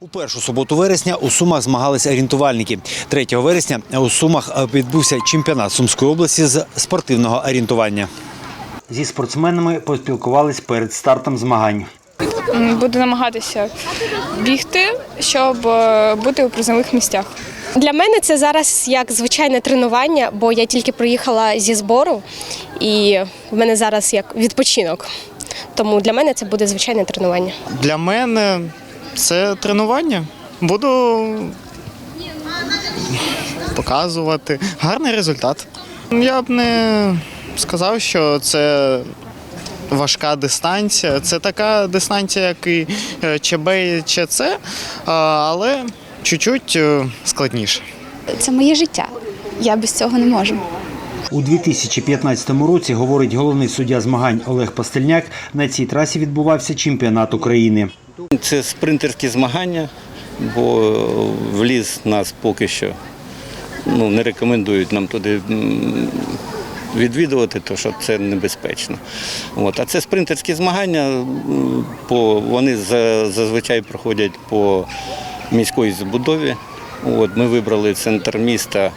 У першу суботу вересня у Сумах змагались орієнтувальники. 3 вересня у Сумах відбувся чемпіонат Сумської області з спортивного орієнтування. Зі спортсменами поспілкувались перед стартом змагань. Буду намагатися бігти, щоб е, бути у призових місцях. Для мене це зараз як звичайне тренування, бо я тільки приїхала зі збору, і в мене зараз як відпочинок. Тому для мене це буде звичайне тренування. Для мене це тренування. Буду показувати гарний результат. Я б не сказав, що це важка дистанція. Це така дистанція, як і е, ЧБ і ЧЦ, але чуть-чуть е, складніше. Це моє життя. Я без цього не можу. У 2015 році, говорить головний суддя змагань Олег Пастельняк, на цій трасі відбувався чемпіонат України. Це спринтерські змагання, бо в ліс нас поки що ну, не рекомендують нам туди відвідувати, тому що це небезпечно. От. А це спринтерські змагання, по, вони зазвичай проходять по міській забудові. От, ми вибрали центр міста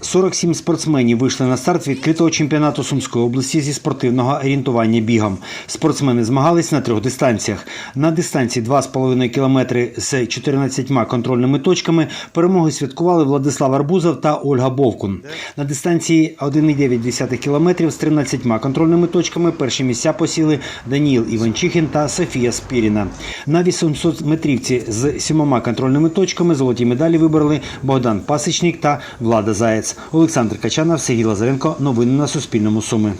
47 спортсменів вийшли на старт відкритого чемпіонату Сумської області зі спортивного орієнтування бігом. Спортсмени змагались на трьох дистанціях. На дистанції 2,5 кілометри з 14 контрольними точками перемоги святкували Владислав Арбузов та Ольга Бовкун. На дистанції 1,9 кілометрів з 13 контрольними точками перші місця посіли Даніїл Іванчихін та Софія Спіріна. На 800 метрівці з сімома контрольними точками золоті медалі вибрали Богдан Пасичник та Влада Заєць. Олександр Качанов, Сергій Лазаренко. Новини на Суспільному. Суми.